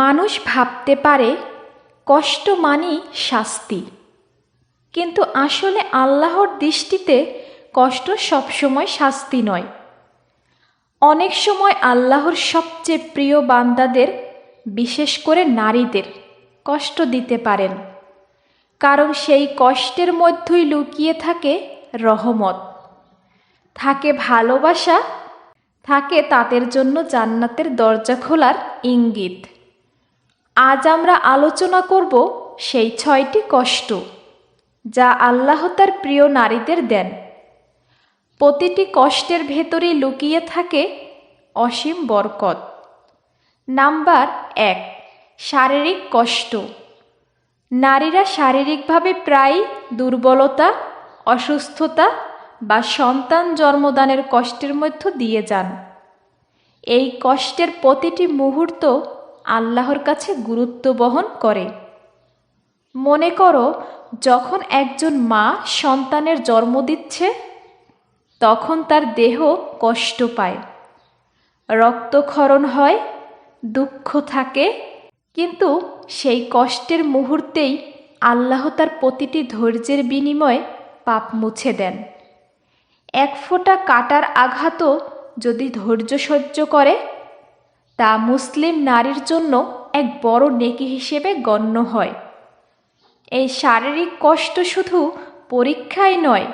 মানুষ ভাবতে পারে কষ্ট মানেই শাস্তি। কিন্তু আসলে আল্লাহর দৃষ্টিতে কষ্ট সবসময় শাস্তি নয়। অনেক সময় আল্লাহর সবচেয়ে প্রিয় বান্দাদের, বিশেষ করে নারীদের, কষ্ট দিতে পারেন। কারণ সেই কষ্টের মধ্যেই লুকিয়ে থাকে রহমত। থাকে ভালোবাসা, থাকে তাদের জন্য জান্নাতের দরজা খোলার ইঙ্গিত। আজ আমরা আলোচনা করব সেই ছয়টি কষ্ট যা আল্লাহ তার প্রিয় নারীদের দেন। প্রতিটি কষ্টের ভেতরেই লুকিয়ে থাকে অসীম বরকত। নাম্বার এক, শারীরিক কষ্ট। নারীরা শারীরিকভাবে প্রায় দুর্বলতা, অসুস্থতা বা সন্তান জন্মদানের কষ্টের মধ্য দিয়ে যান। এই কষ্টের প্রতিটি মুহূর্ত আল্লাহর কাছে গুরুত্ব বহন করে। মনে করো, যখন একজন মা সন্তানের জন্ম দিচ্ছে, তখন তার দেহ কষ্ট পায়। রক্তক্ষরণ হয়, দুঃখ থাকে, কিন্তু সেই কষ্টের মুহূর্তেই আল্লাহ তার প্রতিটি ধৈর্যের বিনিময়ে পাপ মুছে দেন। এক ফোঁটা কাটার আঘাতও যদি ধৈর্য সহ্য করে তা মুসলিম নারীর জন্য এক বড় নেকি হিসেবে গণ্য হয়। এই শারীরিক কষ্ট শুধু পরীক্ষাই নয়,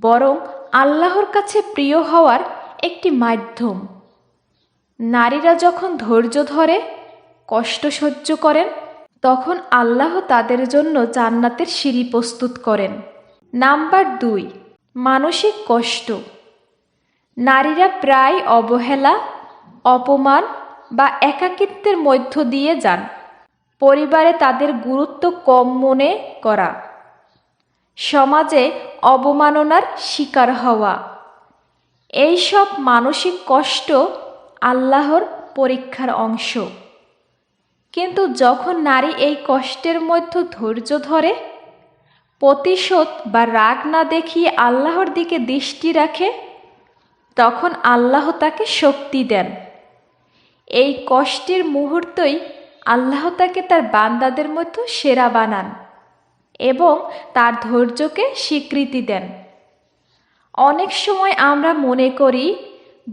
বরং আল্লাহর কাছে প্রিয় হওয়ার একটি মাধ্যম। নারীরা যখন ধৈর্য ধরে, কষ্ট সহ্য করেন, তখন আল্লাহ তাদের জন্য জান্নাতের সিঁড়ি প্রস্তুত করেন। নাম্বার দুই, মানসিক কষ্ট। নারীরা প্রায় অবহেলা অপমান বা একাকিত্বের মধ্য দিয়ে যান। পরিবারে তাদের গুরুত্ব কম মনে করা। সমাজে অবমাননার শিকার হওয়া। এই সব মানসিক কষ্ট আল্লাহর পরীক্ষার অংশ। কিন্তু যখন নারী এই কষ্টের মধ্যে ধৈর্য ধরে, প্রতিশোধ বা রাগ না দেখিয়ে আল্লাহর দিকে দৃষ্টি রাখে, তখন আল্লাহ তাকে শক্তি দেন। এই কষ্টের মুহূর্তই আল্লাহ তাকে তার বান্দাদের মতো সেরা বানান এবং তার ধৈর্যকে স্বীকৃতি দেন। অনেক সময় আমরা মনে করি,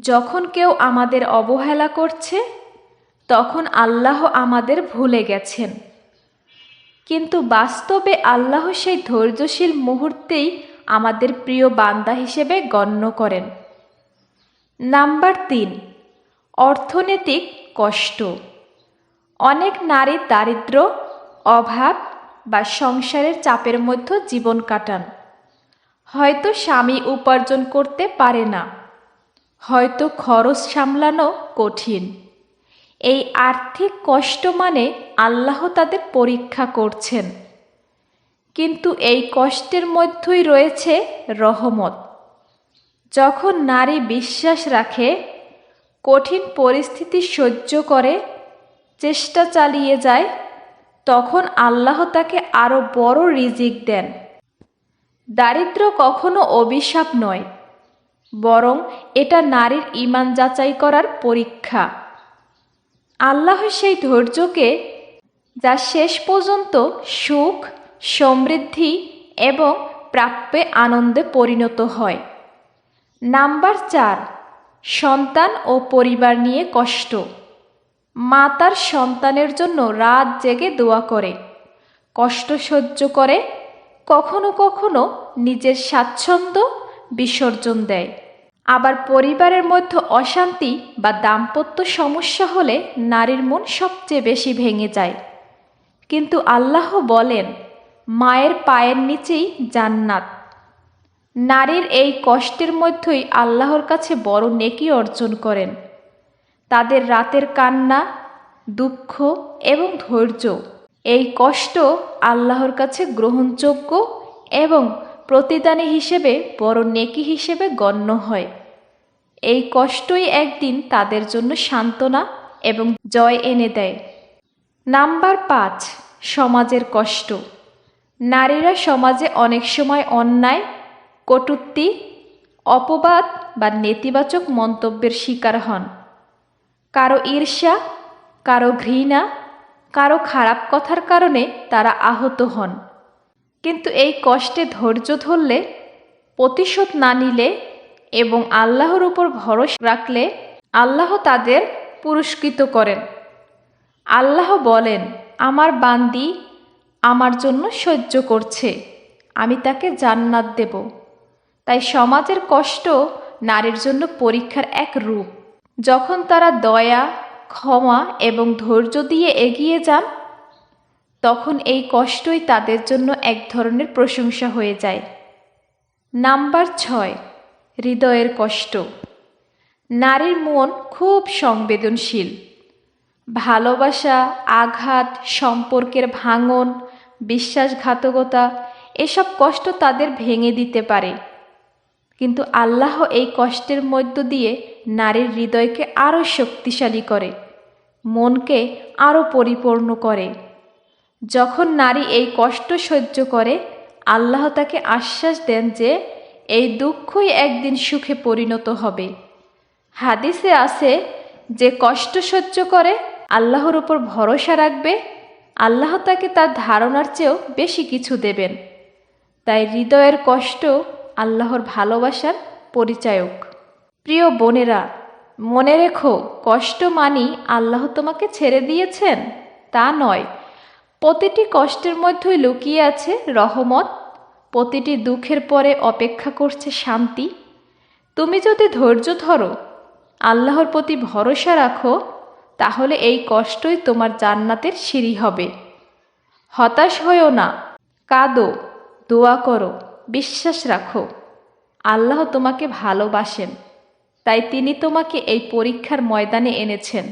যখন কেউ আমাদের অবহেলা করছে, তখন আল্লাহ আমাদের ভুলে গেছেন। কিন্তু বাস্তবে আল্লাহ সেই ধৈর্যশীল মুহূর্তেই আমাদের প্রিয় বান্দা হিসেবে গণ্য করেন। নাম্বার তিন অর্থনৈতিক কষ্ট। অনেক নারী দারিদ্র, অভাব বা সংসারের চাপের মধ্যে জীবন কাটান। হয়তো স্বামী উপার্জন করতে পারে না। হয়তো খরচ সামলানো কঠিন। এই আর্থিক কষ্ট মানে আল্লাহ তাদের পরীক্ষা করছেন। কিন্তু এই কষ্টের মধ্যেই রয়েছে রহমত। যখন নারী বিশ্বাস রাখে কঠিন পরিস্থিতি সহ্য করে, চেষ্টা চালিয়ে যায়, তখন আল্লাহ তাকে আরও বড় রিজিক দেন। দারিদ্র কখনো অভিশাপ নয়, বরং এটা নারীর ইমান যাচাই করার পরীক্ষা। আল্লাহ সেই ধৈর্যকে, যা শেষ পর্যন্ত সুখ, সমৃদ্ধি এবং প্রাপ্যে আনন্দে পরিণত হয়। নাম্বার চার সন্তান ও পরিবার নিয়ে কষ্ট। মা তার সন্তানের জন্য রাত জেগে দোয়া করে। কষ্ট সহ্য করে, কখনো কখনো নিজের স্বাচ্ছন্দ্য বিসর্জন দেয়। আবার পরিবারের মধ্যে অশান্তি বা দাম্পত্য সমস্যা হলে নারীর মন সবচেয়ে বেশি ভেঙে যায়। কিন্তু আল্লাহ বলেন, মায়ের পায়ের নিচেই জান্নাত। নারীর এই কষ্টের মধ্যেই আল্লাহর কাছে বড় নেকি অর্জন করেন। তাদের রাতের কান্না, দুঃখ এবং ধৈর্য, এই কষ্ট আল্লাহর কাছে গ্রহণযোগ্য এবং প্রতিদানী হিসেবে বড় নেকি হিসেবে গণ্য হয়। এই কষ্টই একদিন তাদের জন্য সান্ত্বনা এবং জয় এনে দেয়। নাম্বার পাঁচ, সমাজের কষ্ট। নারীরা সমাজে অনেক সময় অন্যায় কটূক্তি, অপবাদ বা নেতিবাচক মন্তব্যের শিকার হন। কারও ঈর্ষা, কারও ঘৃণা, কারও খারাপ কথার কারণে তারা আহত হন। কিন্তু এই কষ্টে ধৈর্য ধরলে, প্রতিশোধ না নিলে এবং আল্লাহর উপর ভরসা রাখলে আল্লাহ তাদের পুরস্কৃত করেন। আল্লাহ বলেন, আমার বান্দি আমার জন্য সহ্য করছে, আমি তাকে জান্নাত দেব। তাই সমাজের কষ্ট নারীর জন্য পরীক্ষার এক রূপ। যখন তারা দয়া, ক্ষমা এবং ধৈর্য দিয়ে এগিয়ে যান, তখন এই কষ্টই তাদের জন্য এক ধরনের প্রশংসা হয়ে যায়। নাম্বার ছয়, হৃদয়ের কষ্ট। নারীর মন খুব সংবেদনশীল। ভালোবাসা, আঘাত, সম্পর্কের ভাঙন, বিশ্বাসঘাতকতা, এসব কষ্ট তাদের ভেঙে দিতে পারে। কিন্তু আল্লাহ এই কষ্টের মধ্য দিয়ে নারীর হৃদয়কে আরও শক্তিশালী করে, মনকে আরও পরিপূর্ণ করে। যখন নারী এই কষ্ট সহ্য করে, আল্লাহ তাকে আশ্বাস দেন যে এই দুঃখই একদিন সুখে পরিণত হবে। হাদিসে আছে, যে কষ্ট সহ্য করে, আল্লাহর উপর ভরসা রাখবে, আল্লাহ তাকে তার ধারণার চেয়েও বেশি কিছু দেবেন। তাই হৃদয়ের কষ্ট আল্লাহর ভালোবাসার পরিচায়ক। প্রিয় বোনেরা, মনে রেখো, কষ্ট মানি আল্লাহ তোমাকে ছেড়ে দিয়েছেন। তা নয়। প্রতিটি কষ্টের মধ্যেই লুকিয়ে আছে রহমত। প্রতিটি দুঃখের পরে অপেক্ষা করছে শান্তি। তুমি যদি ধৈর্য ধরো, আল্লাহর প্রতি ভরসা রাখো, তাহলে এই কষ্টই তোমার জান্নাতের সিঁড়ি হবে। হতাশ হয়েও না। কাঁদো, দোয়া করো। বিশ্বাস রাখো আল্লাহ তোমাকে ভালোবাসেন তাই তিনি তোমাকে এই পরীক্ষার ময়দানে এনেছেন।